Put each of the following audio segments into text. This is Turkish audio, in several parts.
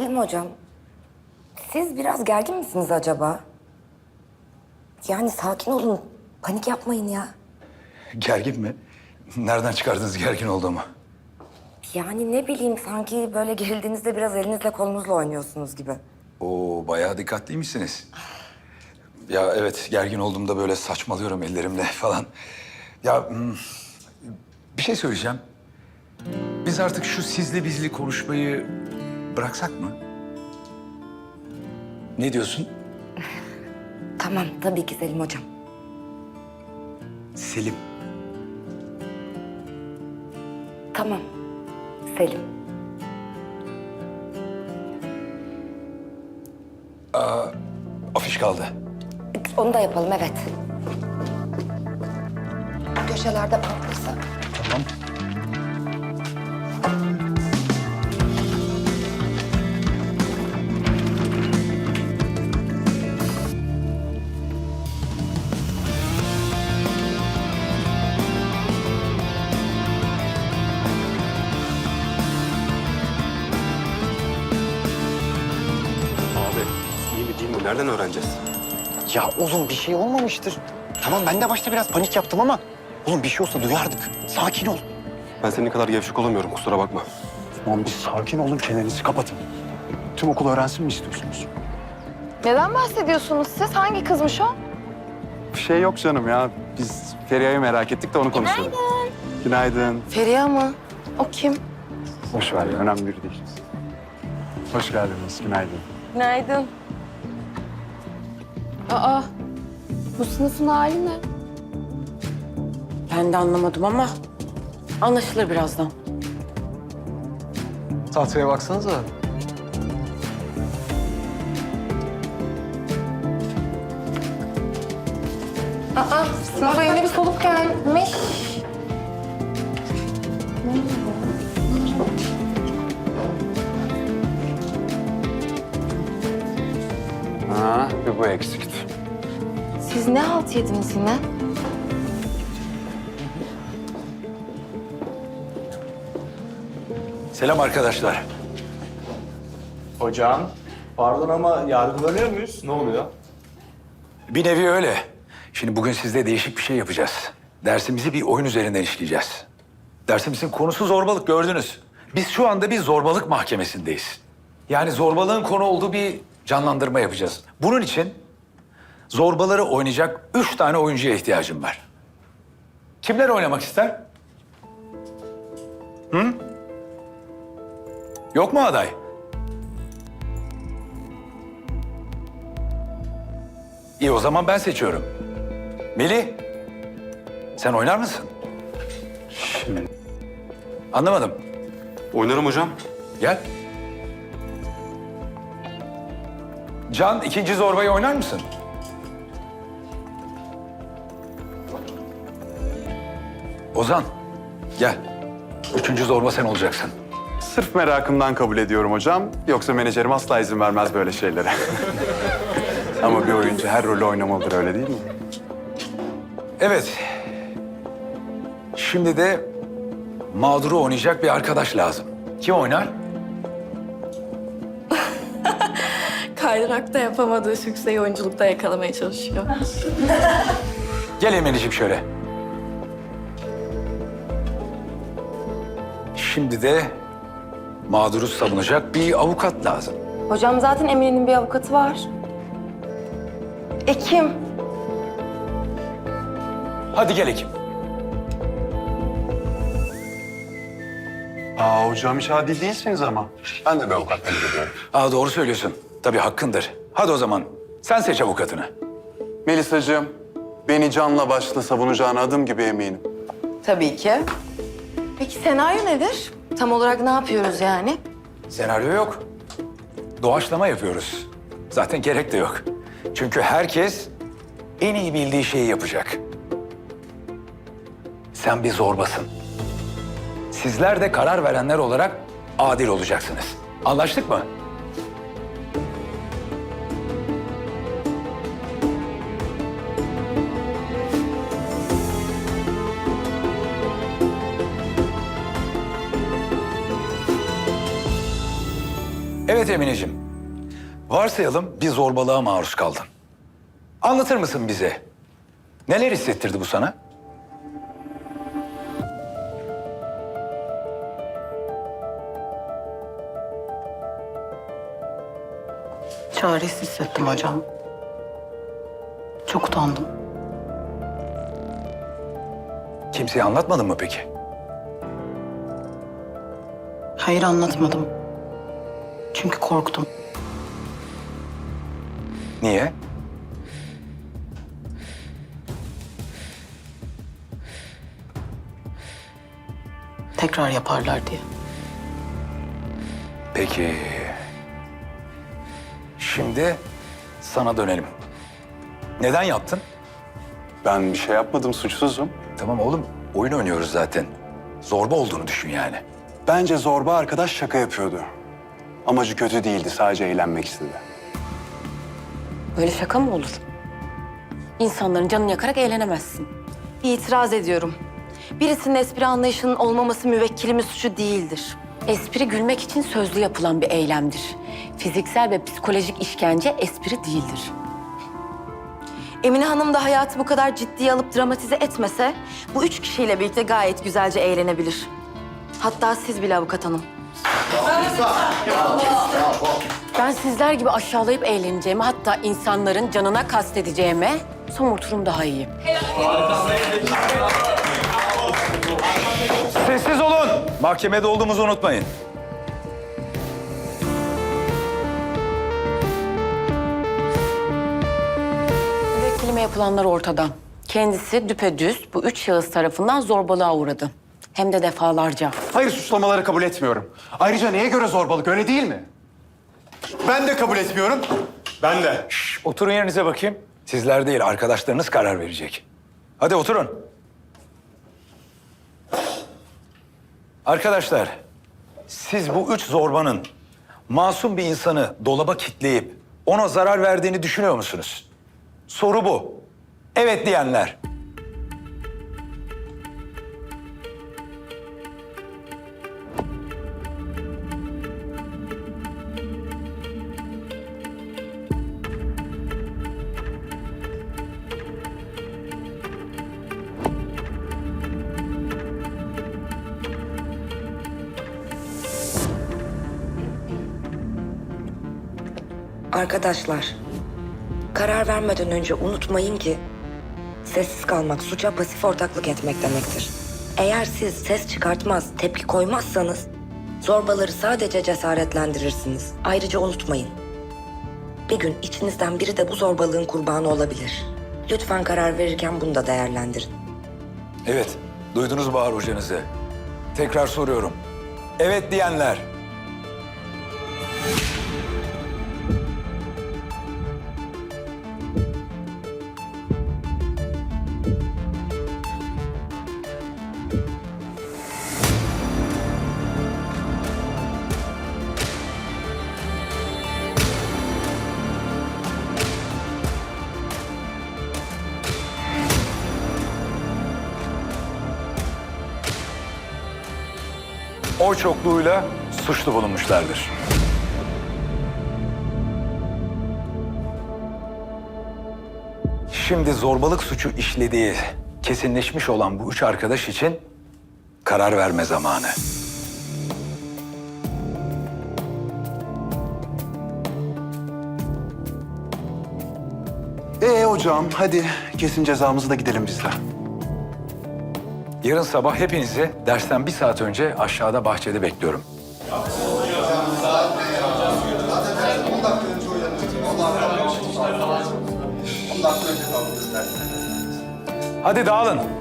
Selim hocam, siz biraz gergin misiniz acaba? Yani sakin olun, panik yapmayın ya. Gergin mi? Nereden çıkardınız gergin olduğumu? Yani ne bileyim sanki böyle gerildiğinizde biraz elinizle kolunuzla oynuyorsunuz gibi. Oo bayağı dikkatliymişsiniz. Ya evet gergin olduğumda böyle saçmalıyorum ellerimle falan. Ya hmm, bir şey söyleyeceğim. Biz artık şu sizli bizli konuşmayı bıraksak mı? Ne diyorsun? Tamam, tabii ki Selim hocam. Selim. Tamam, Selim. Afiş kaldı. Onu da yapalım, evet. Köşelerde bantlıysa. Tamam. Nereden öğreneceğiz? Ya oğlum bir şey olmamıştır. Tamam ben de başta biraz panik yaptım ama... Oğlum bir şey olsa duyardık. Sakin ol. Ben senin kadar gevşek olamıyorum kusura bakma. Tamam bir sakin olun çenenizi kapatın. Tüm okul öğrensin mi istiyorsunuz? Neden bahsediyorsunuz siz? Hangi kızmış o? Bir şey yok canım ya. Biz Feriha'yı merak ettik de onu konuşuyorduk. Günaydın. Günaydın. Feriha mı? O kim? Boş ver ya önemli biri değil. Hoş geldiniz. Günaydın. Günaydın. Aa, bu sınıfın hali ne? Ben de anlamadım ama anlaşılır birazdan. Tahtaya baksanıza. Aa, sınıfa yeni bir soluk gelmiş. Ha, bir bu eksikti. Siz ne halt yediniz yine? Selam arkadaşlar. Hocam, pardon ama yargılanıyor muyuz? Ne oluyor? Bir nevi öyle. Şimdi bugün sizde değişik bir şey yapacağız. Dersimizi bir oyun üzerinden işleyeceğiz. Dersimizin konusu zorbalık gördünüz. Biz şu anda bir zorbalık mahkemesindeyiz. Yani zorbalığın konu olduğu bir canlandırma yapacağız. Bunun için zorbaları oynayacak üç tane oyuncuya ihtiyacım var. Kimler oynamak ister? Hı? Yok mu aday? İyi o zaman ben seçiyorum. Melih, sen oynar mısın? Anlamadım. Oynarım hocam. Gel. Can, ikinci zorbayı oynar mısın? Ozan, gel. Üçüncü zorba sen olacaksın. Sırf merakımdan kabul ediyorum hocam. Yoksa menajerim asla izin vermez böyle şeylere. Ama bir oyuncu her rolü oynamalıdır öyle değil mi? Evet. Şimdi de mağduru oynayacak bir arkadaş lazım. Kim oynar? Kaydırakta yapamadığı sükseyi oyunculukta yakalamaya çalışıyor. Gel Emeliciğim şöyle. Şimdi de mağduru savunacak bir avukat lazım. Hocam zaten Emine'nin bir avukatı var. Ekim. Hadi gel Ekim. Aa hocam hiç adil değilsiniz ama. Ben de bir avukat talep ediyorum. Aa doğru söylüyorsun. Tabii hakkındır. Hadi o zaman sen seç avukatını. Melisa'cığım, beni canla başla savunacağına adım gibi eminim. Tabii ki. Peki senaryo nedir? Tam olarak ne yapıyoruz yani? Senaryo yok. Doğaçlama yapıyoruz. Zaten gerek de yok. Çünkü herkes en iyi bildiği şeyi yapacak. Sen bir zorbasın. Sizler de karar verenler olarak adil olacaksınız. Anlaştık mı? Evet Emineciğim. Varsayalım bir zorbalığa maruz kaldın. Anlatır mısın bize? Neler hissettirdi bu sana? Çaresiz hissettim hocam. Çok utandım. Kimseye anlatmadın mı peki? Hayır anlatmadım. Çünkü korktum. Niye? Tekrar yaparlar diye. Peki. Şimdi sana dönelim. Neden yaptın? Ben bir şey yapmadım, suçsuzum. Tamam oğlum, oyun oynuyoruz zaten. Zorba olduğunu düşün yani. Bence zorba arkadaş şaka yapıyordu. Amacı kötü değildi, sadece eğlenmek istedi. Böyle şaka mı olur? İnsanların canını yakarak eğlenemezsin. İtiraz ediyorum. Birisinin espri anlayışının olmaması müvekkilimin suçu değildir. Espri gülmek için sözlü yapılan bir eylemdir. Fiziksel ve psikolojik işkence espri değildir. Emine Hanım da hayatı bu kadar ciddiye alıp dramatize etmese... ...bu üç kişiyle birlikte gayet güzelce eğlenebilir. Hatta siz bile avukat hanım. Ben sizler gibi aşağılayıp eğleneceğime, hatta insanların canına kastedeceğime somurturum daha iyi. Sessiz olun. Mahkemede olduğumuzu unutmayın. Müvekkilime yapılanlar ortada. Kendisi düpedüz bu üç şahıs tarafından zorbalığa uğradı. Hem de defalarca. Hayır, suçlamaları kabul etmiyorum. Ayrıca neye göre zorbalık, öyle değil mi? Ben de kabul etmiyorum. Ben de. Şş, oturun yerinize bakayım. Sizler değil, arkadaşlarınız karar verecek. Hadi oturun. Arkadaşlar, siz bu üç zorbanın masum bir insanı dolaba kitleyip ona zarar verdiğini düşünüyor musunuz? Soru bu. Evet diyenler. Arkadaşlar, karar vermeden önce unutmayın ki sessiz kalmak suça pasif ortaklık etmek demektir. Eğer siz ses çıkartmaz, tepki koymazsanız zorbaları sadece cesaretlendirirsiniz. Ayrıca unutmayın. Bir gün içinizden biri de bu zorbalığın kurbanı olabilir. Lütfen karar verirken bunu da değerlendirin. Evet, duydunuz Bahar hocanızı. Tekrar soruyorum. Evet diyenler. Oy çokluğuyla suçlu bulunmuşlardır. Şimdi zorbalık suçu işlediği kesinleşmiş olan bu üç arkadaş için karar verme zamanı. Ee hocam, hadi kesin cezamızı da gidelim biz de. Yarın sabah hepinizi dersten bir saat önce aşağıda bahçede bekliyorum. Hadi dağılın.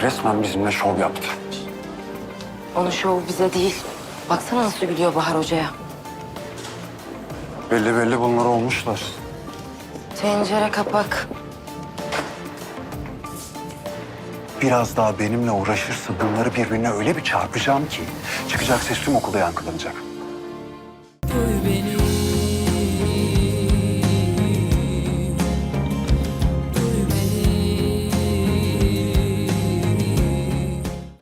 Herif resmen bizimle şov yaptı. Onun şovu bize değil. Baksana nasıl gülüyor Bahar Hoca'ya. Belli belli bunlar olmuşlar. Tencere kapak. Biraz daha benimle uğraşırsa bunları birbirine öyle bir çarpacağım ki çıkacak ses tüm okulda yankılanacak.